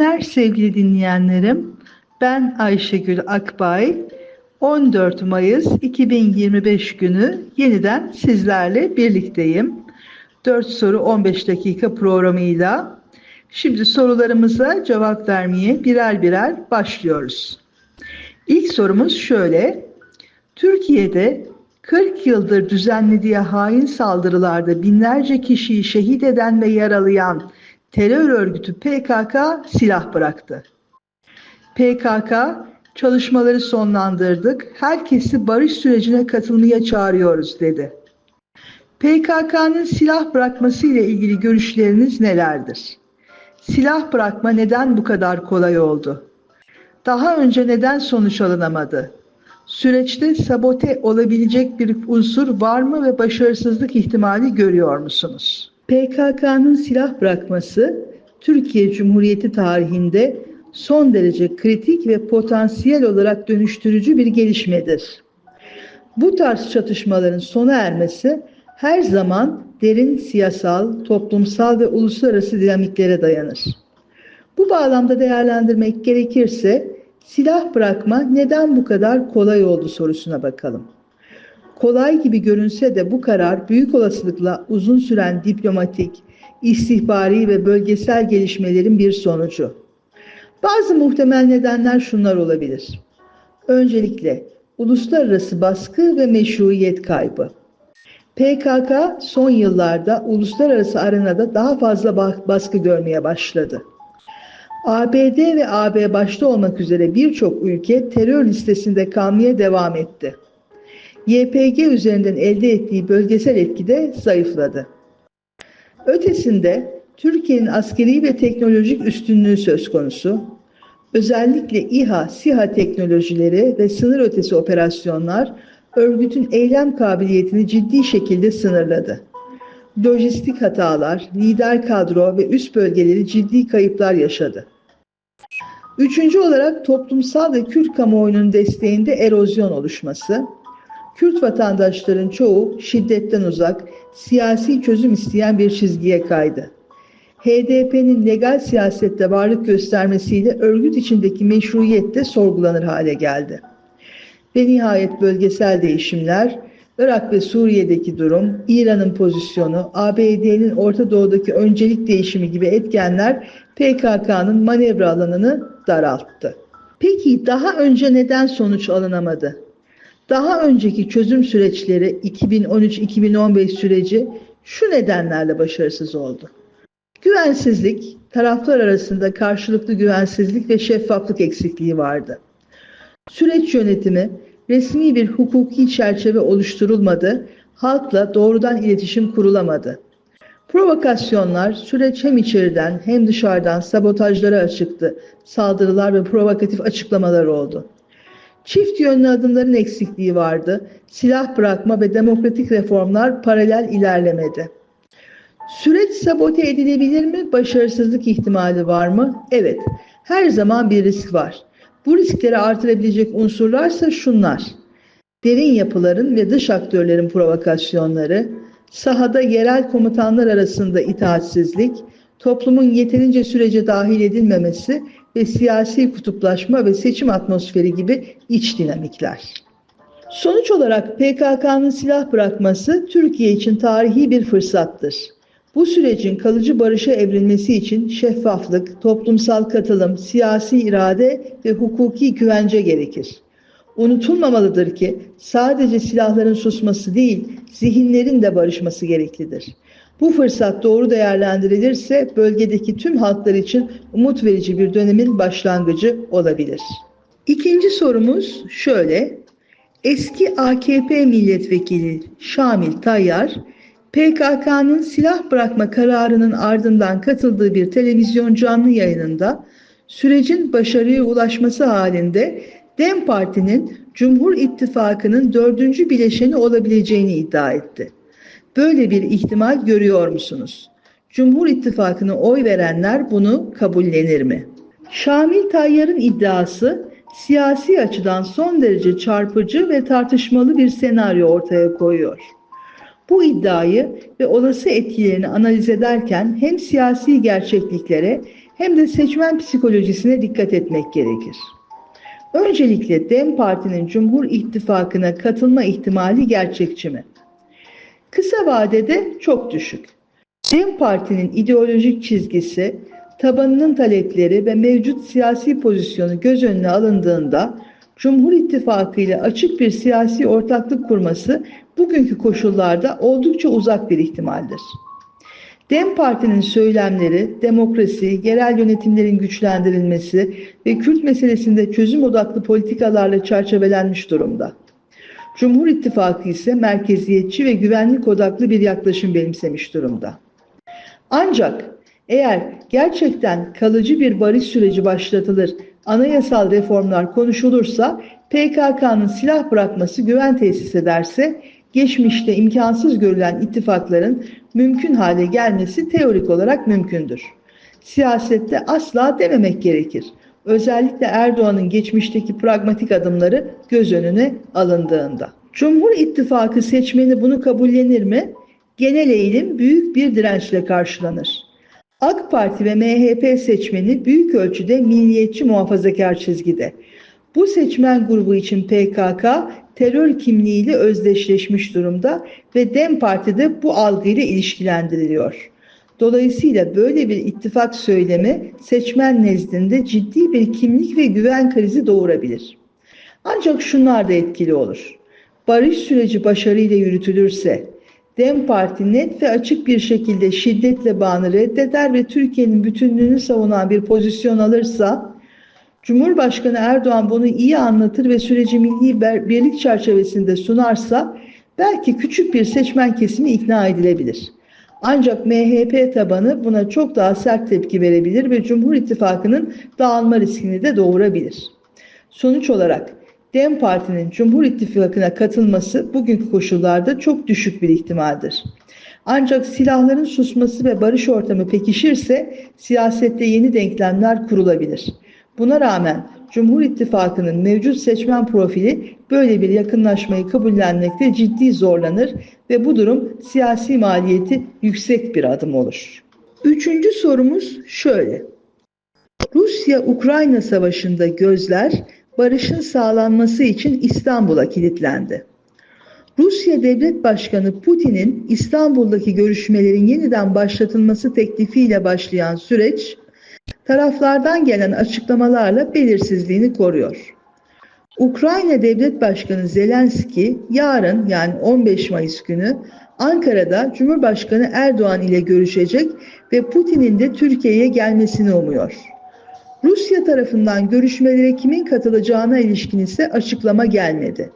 günler sevgili dinleyenlerim. Ben Ayşegül Akbay. 14 Mayıs 2025 günü yeniden sizlerle birlikteyim. 4 soru 15 dakika programıyla. Şimdi sorularımıza cevap vermeye birer birer başlıyoruz. İlk sorumuz şöyle. Türkiye'de 40 yıldır düzenlediği hain saldırılarda binlerce kişiyi şehit eden ve yaralayan terör örgütü PKK silah bıraktı. PKK çalışmaları sonlandırdık, herkesi barış sürecine katılmaya çağırıyoruz dedi. PKK'nın silah bırakması ile ilgili görüşleriniz nelerdir? Silah bırakma neden bu kadar kolay oldu? Daha önce neden sonuç alınamadı? Süreçte sabote olabilecek bir unsur var mı ve başarısızlık ihtimali görüyor musunuz? PKK'nın silah bırakması Türkiye Cumhuriyeti tarihinde son derece kritik ve potansiyel olarak dönüştürücü bir gelişmedir. Bu tarz çatışmaların sona ermesi her zaman derin siyasal, toplumsal ve uluslararası dinamiklere dayanır. Bu bağlamda değerlendirmek gerekirse silah bırakma neden bu kadar kolay oldu sorusuna bakalım. Kolay gibi görünse de bu karar büyük olasılıkla uzun süren diplomatik, istihbari ve bölgesel gelişmelerin bir sonucu. Bazı muhtemel nedenler şunlar olabilir. Öncelikle uluslararası baskı ve meşruiyet kaybı. PKK son yıllarda uluslararası arenada daha fazla baskı görmeye başladı. ABD ve AB başta olmak üzere birçok ülke terör listesinde kalmaya devam etti. YPG üzerinden elde ettiği bölgesel etki de zayıfladı. Ötesinde Türkiye'nin askeri ve teknolojik üstünlüğü söz konusu. Özellikle İHA, SİHA teknolojileri ve sınır ötesi operasyonlar örgütün eylem kabiliyetini ciddi şekilde sınırladı. Lojistik hatalar, lider kadro ve üst bölgeleri ciddi kayıplar yaşadı. Üçüncü olarak toplumsal ve Kürt kamuoyunun desteğinde erozyon oluşması. Kürt vatandaşların çoğu şiddetten uzak, siyasi çözüm isteyen bir çizgiye kaydı. HDP'nin legal siyasette varlık göstermesiyle örgüt içindeki meşruiyet de sorgulanır hale geldi. Ve nihayet bölgesel değişimler, Irak ve Suriye'deki durum, İran'ın pozisyonu, ABD'nin Orta Doğu'daki öncelik değişimi gibi etkenler PKK'nın manevra alanını daralttı. Peki daha önce neden sonuç alınamadı? Daha önceki çözüm süreçleri 2013-2015 süreci şu nedenlerle başarısız oldu. Güvensizlik, taraflar arasında karşılıklı güvensizlik ve şeffaflık eksikliği vardı. Süreç yönetimi, resmi bir hukuki çerçeve oluşturulmadı, halkla doğrudan iletişim kurulamadı. Provokasyonlar süreç hem içeriden hem dışarıdan sabotajlara açıktı. Saldırılar ve provokatif açıklamalar oldu. Çift yönlü adımların eksikliği vardı. Silah bırakma ve demokratik reformlar paralel ilerlemedi. Süreç sabote edilebilir mi? Başarısızlık ihtimali var mı? Evet. Her zaman bir risk var. Bu riskleri artırabilecek unsurlarsa şunlar. Derin yapıların ve dış aktörlerin provokasyonları, sahada yerel komutanlar arasında itaatsizlik, toplumun yeterince sürece dahil edilmemesi ve siyasi kutuplaşma ve seçim atmosferi gibi iç dinamikler. Sonuç olarak PKK'nın silah bırakması Türkiye için tarihi bir fırsattır. Bu sürecin kalıcı barışa evrilmesi için şeffaflık, toplumsal katılım, siyasi irade ve hukuki güvence gerekir. Unutulmamalıdır ki sadece silahların susması değil, zihinlerin de barışması gereklidir. Bu fırsat doğru değerlendirilirse bölgedeki tüm halklar için umut verici bir dönemin başlangıcı olabilir. İkinci sorumuz şöyle. Eski AKP milletvekili Şamil Tayyar, PKK'nın silah bırakma kararının ardından katıldığı bir televizyon canlı yayınında sürecin başarıya ulaşması halinde DEM Parti'nin Cumhur İttifakı'nın dördüncü bileşeni olabileceğini iddia etti. Böyle bir ihtimal görüyor musunuz? Cumhur İttifakı'na oy verenler bunu kabullenir mi? Şamil Tayyar'ın iddiası siyasi açıdan son derece çarpıcı ve tartışmalı bir senaryo ortaya koyuyor. Bu iddiayı ve olası etkilerini analiz ederken hem siyasi gerçekliklere hem de seçmen psikolojisine dikkat etmek gerekir. Öncelikle DEM Parti'nin Cumhur İttifakı'na katılma ihtimali gerçekçi mi? Kısa vadede çok düşük. DEM Parti'nin ideolojik çizgisi, tabanının talepleri ve mevcut siyasi pozisyonu göz önüne alındığında Cumhur İttifakı ile açık bir siyasi ortaklık kurması bugünkü koşullarda oldukça uzak bir ihtimaldir. DEM Parti'nin söylemleri, demokrasi, yerel yönetimlerin güçlendirilmesi ve Kürt meselesinde çözüm odaklı politikalarla çerçevelenmiş durumda. Cumhur İttifakı ise merkeziyetçi ve güvenlik odaklı bir yaklaşım benimsemiş durumda. Ancak eğer gerçekten kalıcı bir barış süreci başlatılır, anayasal reformlar konuşulursa PKK'nın silah bırakması güven tesis ederse geçmişte imkansız görülen ittifakların mümkün hale gelmesi teorik olarak mümkündür. Siyasette asla dememek gerekir. Özellikle Erdoğan'ın geçmişteki pragmatik adımları göz önüne alındığında. Cumhur İttifakı seçmeni bunu kabullenir mi? Genel eğilim büyük bir dirençle karşılanır. AK Parti ve MHP seçmeni büyük ölçüde milliyetçi muhafazakar çizgide. Bu seçmen grubu için PKK terör kimliğiyle özdeşleşmiş durumda ve DEM Parti de bu algıyla ilişkilendiriliyor. Dolayısıyla böyle bir ittifak söylemi seçmen nezdinde ciddi bir kimlik ve güven krizi doğurabilir. Ancak şunlar da etkili olur. Barış süreci başarıyla yürütülürse, DEM Parti net ve açık bir şekilde şiddetle bağını reddeder ve Türkiye'nin bütünlüğünü savunan bir pozisyon alırsa, Cumhurbaşkanı Erdoğan bunu iyi anlatır ve süreci milli birlik çerçevesinde sunarsa belki küçük bir seçmen kesimi ikna edilebilir. Ancak MHP tabanı buna çok daha sert tepki verebilir ve Cumhur İttifakı'nın dağılma riskini de doğurabilir. Sonuç olarak DEM Parti'nin Cumhur İttifakı'na katılması bugünkü koşullarda çok düşük bir ihtimaldir. Ancak silahların susması ve barış ortamı pekişirse siyasette yeni denklemler kurulabilir. Buna rağmen Cumhur İttifakı'nın mevcut seçmen profili böyle bir yakınlaşmayı kabullenmekte ciddi zorlanır ve bu durum siyasi maliyeti yüksek bir adım olur. Üçüncü sorumuz şöyle. Rusya-Ukrayna savaşında gözler barışın sağlanması için İstanbul'a kilitlendi. Rusya Devlet Başkanı Putin'in İstanbul'daki görüşmelerin yeniden başlatılması teklifiyle başlayan süreç taraflardan gelen açıklamalarla belirsizliğini koruyor. Ukrayna Devlet Başkanı Zelenski yarın yani 15 Mayıs günü Ankara'da Cumhurbaşkanı Erdoğan ile görüşecek ve Putin'in de Türkiye'ye gelmesini umuyor. Rusya tarafından görüşmelere kimin katılacağına ilişkin ise açıklama gelmedi.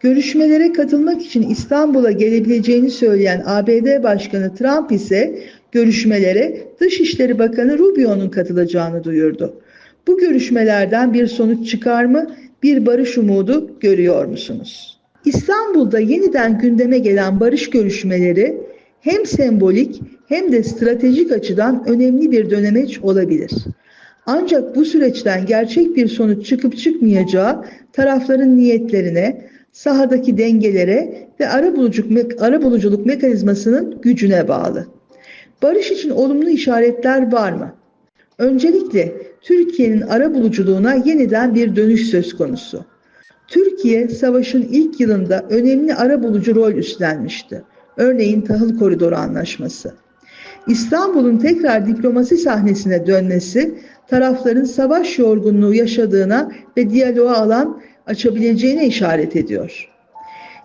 Görüşmelere katılmak için İstanbul'a gelebileceğini söyleyen ABD Başkanı Trump ise görüşmelere Dışişleri Bakanı Rubio'nun katılacağını duyurdu. Bu görüşmelerden bir sonuç çıkar mı? Bir barış umudu görüyor musunuz? İstanbul'da yeniden gündeme gelen barış görüşmeleri hem sembolik hem de stratejik açıdan önemli bir dönemeç olabilir. Ancak bu süreçten gerçek bir sonuç çıkıp çıkmayacağı tarafların niyetlerine, sahadaki dengelere ve arabuluculuk, arabuluculuk mekanizmasının gücüne bağlı. Barış için olumlu işaretler var mı? Öncelikle Türkiye'nin arabuluculuğuna yeniden bir dönüş söz konusu. Türkiye savaşın ilk yılında önemli arabulucu rol üstlenmişti. Örneğin Tahıl Koridoru Anlaşması. İstanbul'un tekrar diplomasi sahnesine dönmesi tarafların savaş yorgunluğu yaşadığına ve diyaloğa alan açabileceğine işaret ediyor.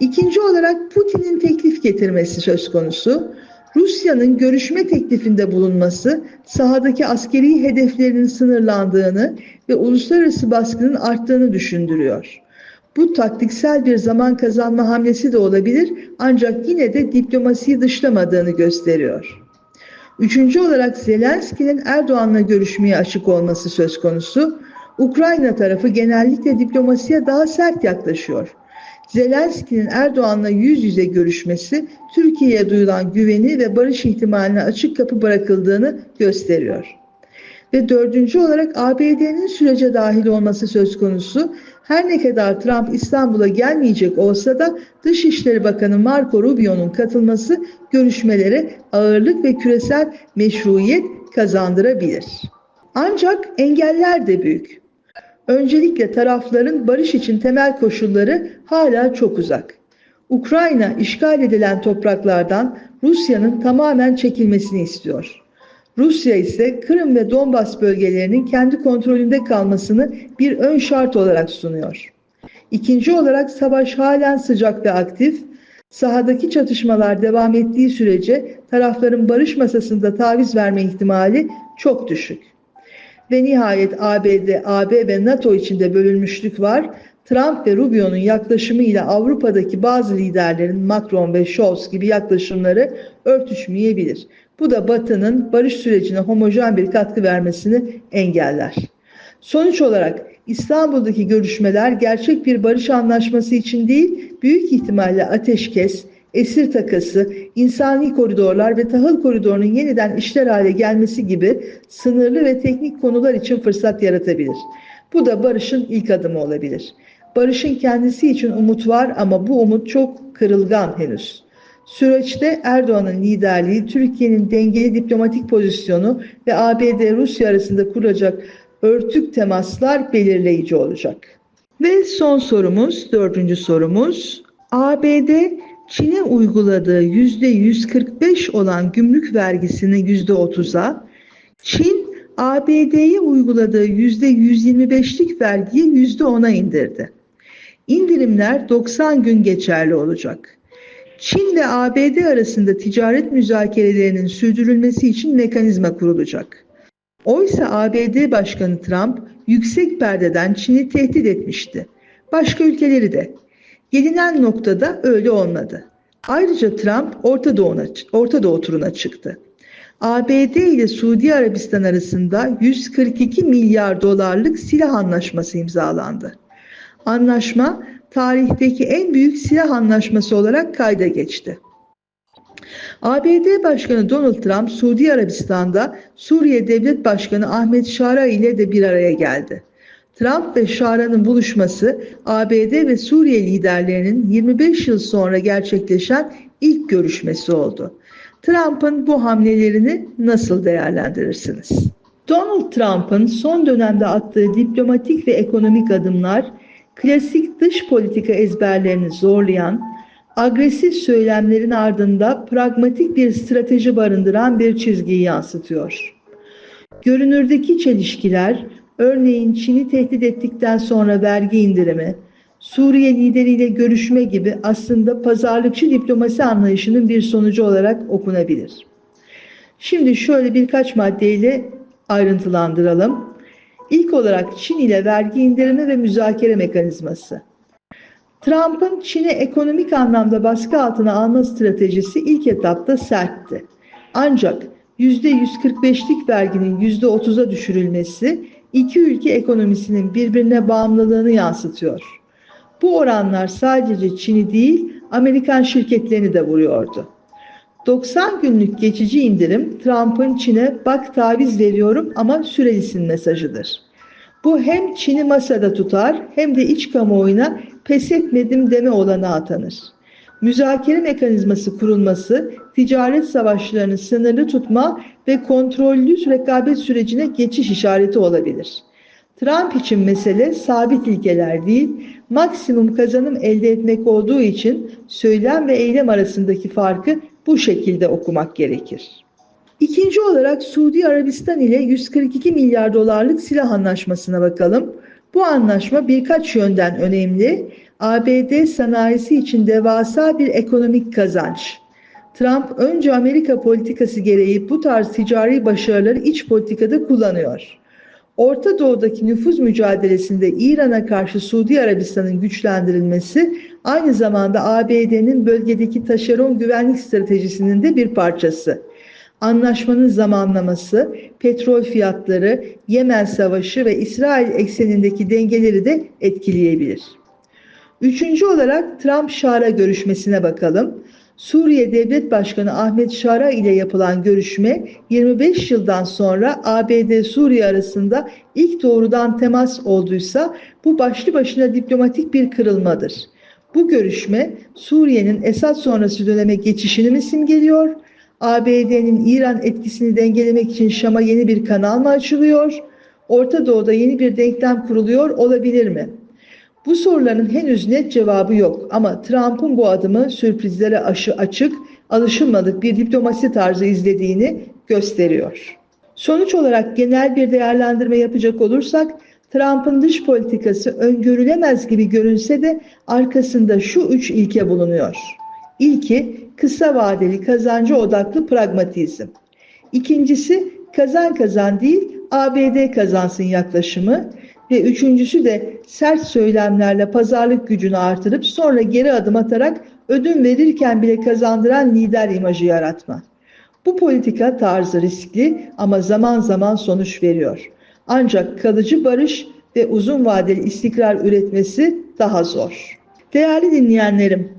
İkinci olarak Putin'in teklif getirmesi söz konusu. Rusya'nın görüşme teklifinde bulunması sahadaki askeri hedeflerinin sınırlandığını ve uluslararası baskının arttığını düşündürüyor. Bu taktiksel bir zaman kazanma hamlesi de olabilir ancak yine de diplomasiyi dışlamadığını gösteriyor. Üçüncü olarak Zelenski'nin Erdoğan'la görüşmeye açık olması söz konusu. Ukrayna tarafı genellikle diplomasiye daha sert yaklaşıyor. Zelenski'nin Erdoğan'la yüz yüze görüşmesi Türkiye'ye duyulan güveni ve barış ihtimaline açık kapı bırakıldığını gösteriyor. Ve dördüncü olarak ABD'nin sürece dahil olması söz konusu. Her ne kadar Trump İstanbul'a gelmeyecek olsa da Dışişleri Bakanı Marco Rubio'nun katılması görüşmelere ağırlık ve küresel meşruiyet kazandırabilir. Ancak engeller de büyük. Öncelikle tarafların barış için temel koşulları hala çok uzak. Ukrayna işgal edilen topraklardan Rusya'nın tamamen çekilmesini istiyor. Rusya ise Kırım ve Donbas bölgelerinin kendi kontrolünde kalmasını bir ön şart olarak sunuyor. İkinci olarak savaş halen sıcak ve aktif. Sahadaki çatışmalar devam ettiği sürece tarafların barış masasında taviz verme ihtimali çok düşük. Ve nihayet ABD, AB ve NATO içinde bölünmüşlük var. Trump ve Rubio'nun yaklaşımı ile Avrupa'daki bazı liderlerin Macron ve Scholz gibi yaklaşımları örtüşmeyebilir. Bu da Batı'nın barış sürecine homojen bir katkı vermesini engeller. Sonuç olarak İstanbul'daki görüşmeler gerçek bir barış anlaşması için değil, büyük ihtimalle ateşkes, esir takası, insani koridorlar ve tahıl koridorunun yeniden işler hale gelmesi gibi sınırlı ve teknik konular için fırsat yaratabilir. Bu da barışın ilk adımı olabilir. Barışın kendisi için umut var ama bu umut çok kırılgan henüz. Süreçte Erdoğan'ın liderliği, Türkiye'nin dengeli diplomatik pozisyonu ve ABD-Rusya arasında kuracak örtük temaslar belirleyici olacak. Ve son sorumuz, dördüncü sorumuz. ABD Çin'e uyguladığı yüzde 145 olan gümrük vergisini yüzde 30'a, Çin ABD'ye uyguladığı yüzde 125'lik vergiyi yüzde 10'a indirdi. İndirimler 90 gün geçerli olacak. Çin ve ABD arasında ticaret müzakerelerinin sürdürülmesi için mekanizma kurulacak. Oysa ABD Başkanı Trump yüksek perdeden Çin'i tehdit etmişti. Başka ülkeleri de. Gelinen noktada öyle olmadı. Ayrıca Trump Orta, Doğu'na, Orta Doğu turuna çıktı. ABD ile Suudi Arabistan arasında 142 milyar dolarlık silah anlaşması imzalandı. Anlaşma tarihteki en büyük silah anlaşması olarak kayda geçti. ABD Başkanı Donald Trump Suudi Arabistan'da Suriye Devlet Başkanı Ahmet Şara ile de bir araya geldi. Trump ve Şara'nın buluşması ABD ve Suriye liderlerinin 25 yıl sonra gerçekleşen ilk görüşmesi oldu. Trump'ın bu hamlelerini nasıl değerlendirirsiniz? Donald Trump'ın son dönemde attığı diplomatik ve ekonomik adımlar klasik dış politika ezberlerini zorlayan, agresif söylemlerin ardında pragmatik bir strateji barındıran bir çizgiyi yansıtıyor. Görünürdeki çelişkiler, örneğin Çin'i tehdit ettikten sonra vergi indirimi, Suriye lideriyle görüşme gibi aslında pazarlıkçı diplomasi anlayışının bir sonucu olarak okunabilir. Şimdi şöyle birkaç maddeyle ayrıntılandıralım. İlk olarak Çin ile vergi indirimi ve müzakere mekanizması. Trump'ın Çin'i ekonomik anlamda baskı altına alma stratejisi ilk etapta sertti. Ancak %145'lik verginin %30'a düşürülmesi iki ülke ekonomisinin birbirine bağımlılığını yansıtıyor. Bu oranlar sadece Çin'i değil Amerikan şirketlerini de vuruyordu. 90 günlük geçici indirim Trump'ın Çin'e bak taviz veriyorum ama sürelisin mesajıdır. Bu hem Çin'i masada tutar hem de iç kamuoyuna pes etmedim deme olanağı tanır. Müzakere mekanizması kurulması, ticaret savaşlarını sınırlı tutma ve kontrollü rekabet sürecine geçiş işareti olabilir. Trump için mesele sabit ilkeler değil, maksimum kazanım elde etmek olduğu için söylem ve eylem arasındaki farkı bu şekilde okumak gerekir. İkinci olarak Suudi Arabistan ile 142 milyar dolarlık silah anlaşmasına bakalım. Bu anlaşma birkaç yönden önemli. ABD sanayisi için devasa bir ekonomik kazanç. Trump önce Amerika politikası gereği bu tarz ticari başarıları iç politikada kullanıyor. Orta Doğu'daki nüfuz mücadelesinde İran'a karşı Suudi Arabistan'ın güçlendirilmesi aynı zamanda ABD'nin bölgedeki taşeron güvenlik stratejisinin de bir parçası. Anlaşmanın zamanlaması, petrol fiyatları, Yemen Savaşı ve İsrail eksenindeki dengeleri de etkileyebilir. Üçüncü olarak Trump-Şara görüşmesine bakalım. Suriye Devlet Başkanı Ahmet Şara ile yapılan görüşme 25 yıldan sonra ABD-Suriye arasında ilk doğrudan temas olduysa bu başlı başına diplomatik bir kırılmadır. Bu görüşme Suriye'nin Esad sonrası döneme geçişini mi simgeliyor? ABD'nin İran etkisini dengelemek için Şam'a yeni bir kanal mı açılıyor? Orta Doğu'da yeni bir denklem kuruluyor olabilir mi? Bu soruların henüz net cevabı yok ama Trump'ın bu adımı sürprizlere aşı açık, alışılmadık bir diplomasi tarzı izlediğini gösteriyor. Sonuç olarak genel bir değerlendirme yapacak olursak Trump'ın dış politikası öngörülemez gibi görünse de arkasında şu üç ilke bulunuyor. İlki kısa vadeli kazancı odaklı pragmatizm. İkincisi kazan kazan değil ABD kazansın yaklaşımı ve üçüncüsü de sert söylemlerle pazarlık gücünü artırıp sonra geri adım atarak ödün verirken bile kazandıran lider imajı yaratma. Bu politika tarzı riskli ama zaman zaman sonuç veriyor. Ancak kalıcı barış ve uzun vadeli istikrar üretmesi daha zor. Değerli dinleyenlerim,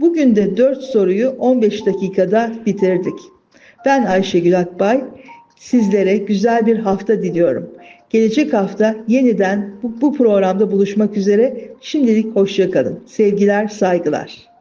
bugün de 4 soruyu 15 dakikada bitirdik. Ben Ayşegül Akbay, sizlere güzel bir hafta diliyorum. Gelecek hafta yeniden bu, bu programda buluşmak üzere. Şimdilik hoşçakalın. Sevgiler, saygılar.